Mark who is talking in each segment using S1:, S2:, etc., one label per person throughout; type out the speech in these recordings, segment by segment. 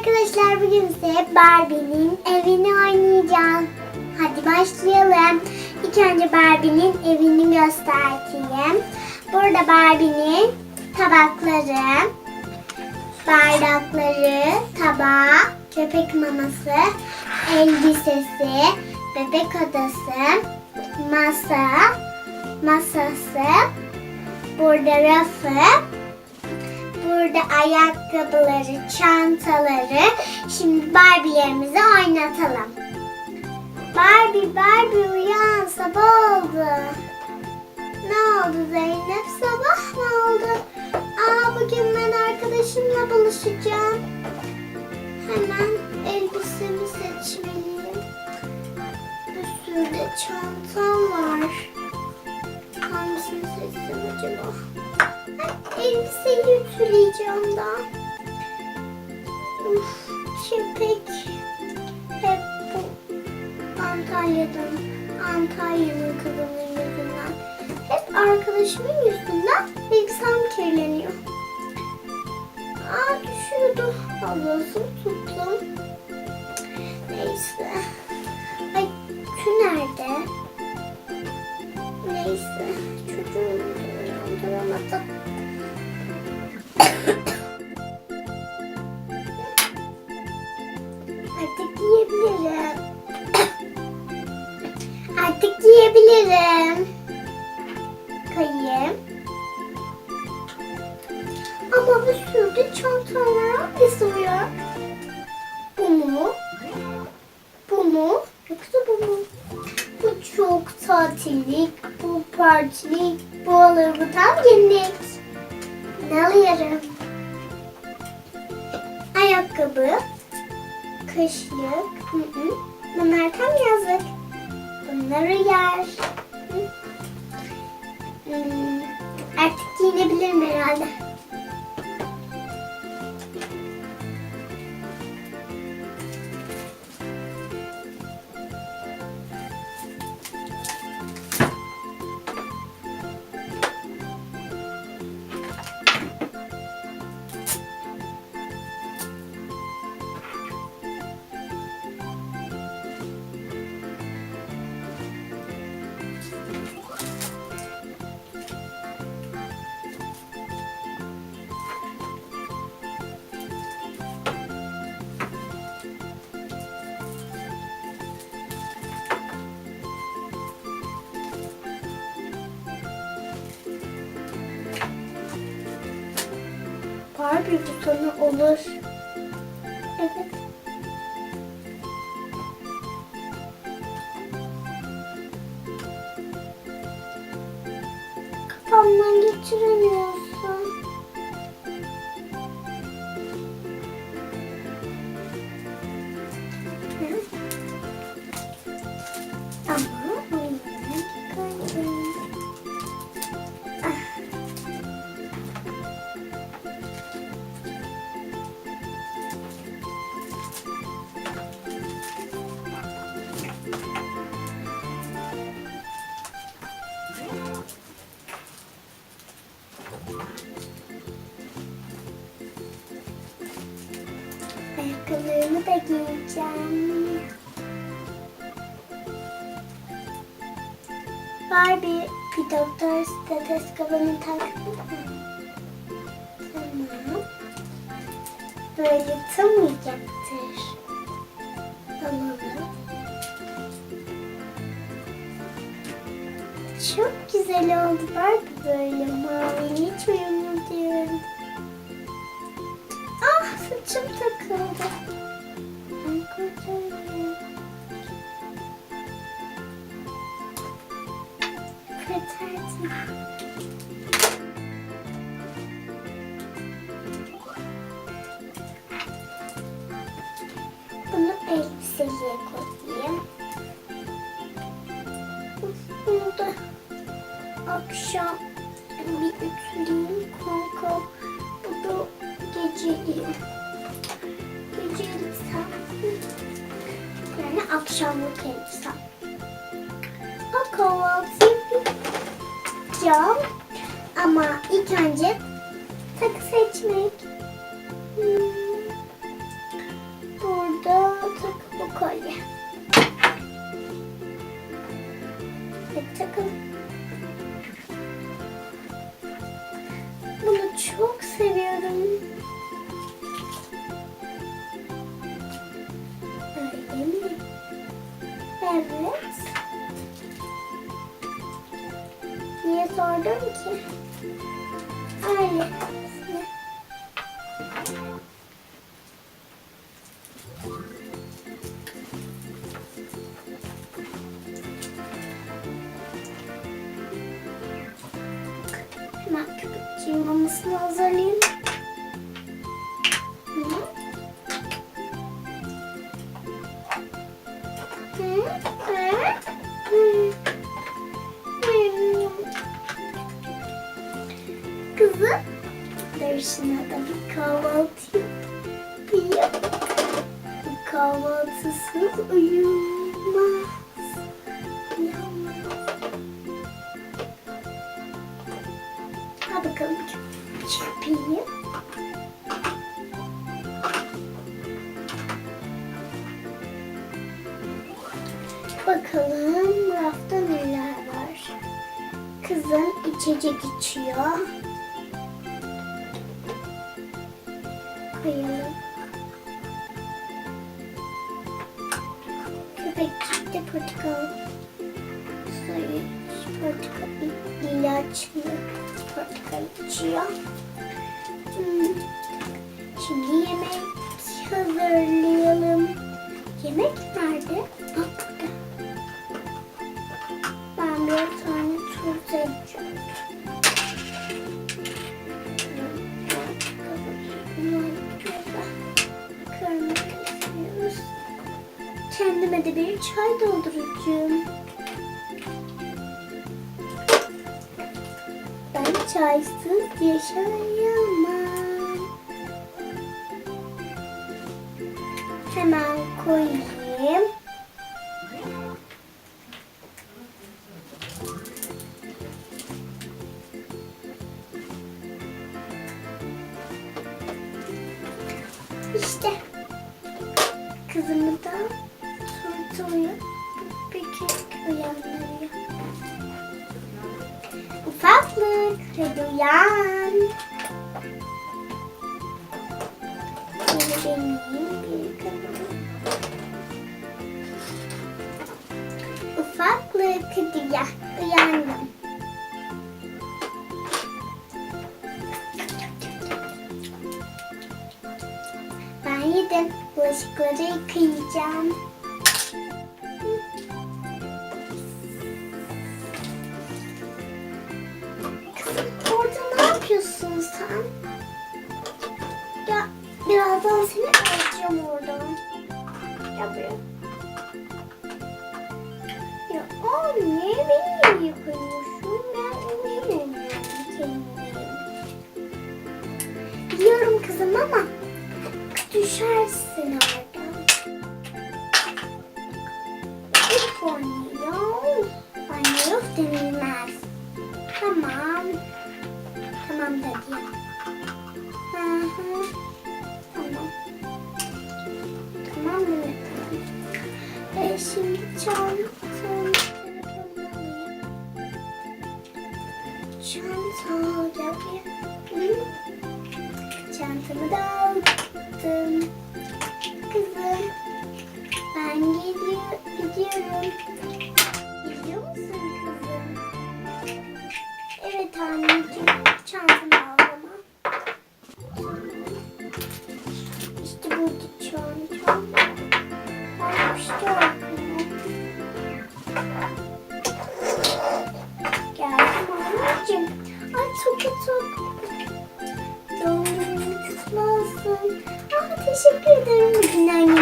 S1: arkadaşlar bugün size Barbie'nin evini oynayacağız. Hadi başlayalım. İlk önce Barbie'nin evini göstereyim. Burada Barbie'nin tabakları, bardakları, tabağı, köpek maması, elbisesi, bebek odası, masa, masası, burada rafı, Burada ayakkabıları, çantaları. Şimdi Barbie'lerimizi oynatalım. Barbie, Barbie uyan sabah oldu. Ne oldu Zeynep? Sabah mı oldu? Aa bugün ben arkadaşımla buluşacağım. Hemen elbisemi seçmeliyim. Bir sürü de çantam var. Hangisini seçsem acaba? Elbiseyi ütüleyeceğim daha. Uf, köpek. Hep bu Antalya'dan. Antalya'nın kızının yüzünden. Hep arkadaşımın yüzünden elbisem kirleniyor. Aa düşüyordu. Ablası tuttum. Neyse. Ama bir sürü var. Hangisi uyar? Bu mu? Bu mu? Yoksa bu mu? Bu çok tatillik, bu partilik, bu olur, bu tam günlük. Ne alıyorum? Ayakkabı, kışlık, hı hı. bunlar tam yazlık. Bunları yer. Hı. Hmm, Artık giyinebilirim herhalde. Barbie bu sana olur. Evet. Kafamdan geçiremiyorsun. Giyeceğim. Barbie bir doktor stetoskopunu taktı mı? Tamam. Böyle tınmayacaktır. Alalım. Çok güzel oldu Barbie böyle mavi. Hiç uyumlu Ah saçım takıldı. Elbiseye koyayım. Bunu da akşam bir ütüleyeyim kanka. Bu da geceliğim. Gece elbisem. Yani akşamlık elbisem. O kahvaltı yapacağım. Ama ilk önce takı seçmek. Hmm. bakın. Bunu çok seviyorum. Öyle mi? Evet. Niye sordun ki? Mamasını hazırlayayım. Hı? Hı? Kızım, Darışına da bir kahvaltı yapayım. Kahvaltısız uyumaz. İçecek içiyor. Koyalım. Köpekçik de portakal suyu, portakal ilaçlı portakal içiyor. Şimdi yemek hazırlayalım. Yemek nerede? Burada. Ben bir çay dolduracağım. Ben çaysız yaşayamam. Hemen koyayım. Yıkayacağım. Kızım orada ne yapıyorsun sen? Ya birazdan seni alacağım oradan. Gel buraya. Ya anne beni yıkıyorsun. Anne yok denilmez. Tamam. Tamam dedi. Hı hı. Tamam. Tamam mı? E şimdi çantam telefonumu alayım. Çanta. Hı? Çantamı da aldım. Gidiyorum. Gidiyor musun kızım? Evet anneciğim çantamı aldım. İşte burada çantam. Almıştı aklıma. Geldim anneciğim. Ay çok çok. Doğum günün kutlu teşekkür ederim. Bugün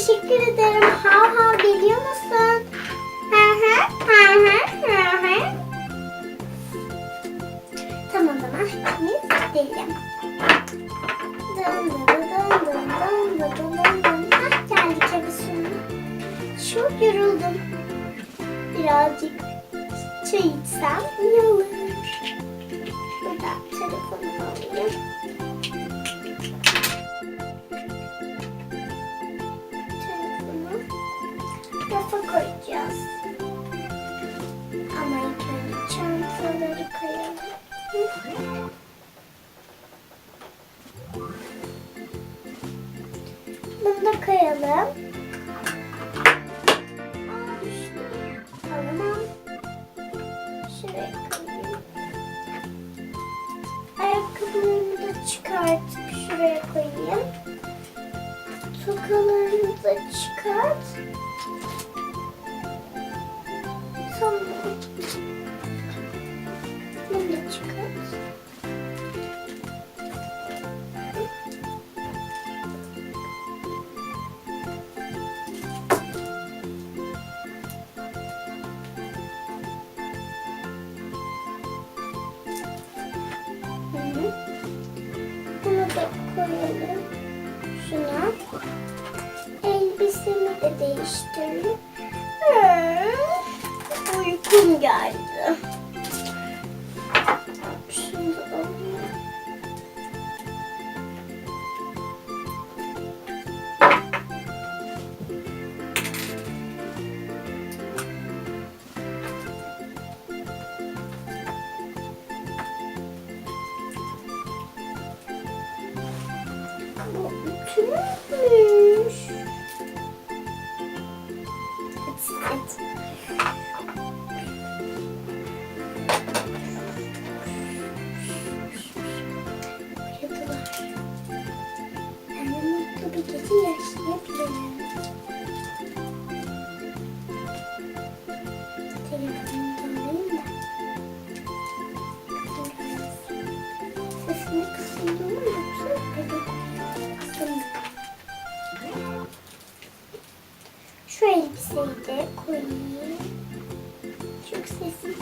S1: teşekkür ederim. Hav hav geliyor musun? Hı hı, hı hı, hı hı. Tamam zaman hepimiz gidelim. Dın dın dın dın dın dın dın dın dın. Ah geldik eve. Çok yoruldum. Birazcık çay içsem iyi olur. Buradan telefonumu alayım. Koyacağız. Ama ilk önce çantaları koyalım. Bunu da koyalım. And we can geldi. Hadi. Uyudular. Ben bir gece yaşayabilirim. Çok sessiz.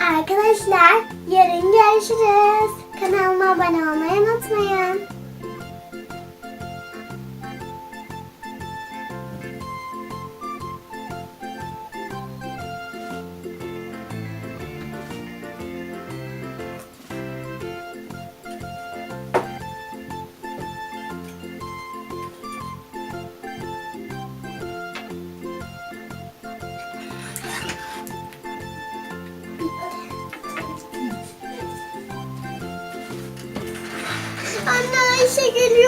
S1: Arkadaşlar yarın görüşürüz. Kanalıma abone olmayı unutmayın. Geliyor.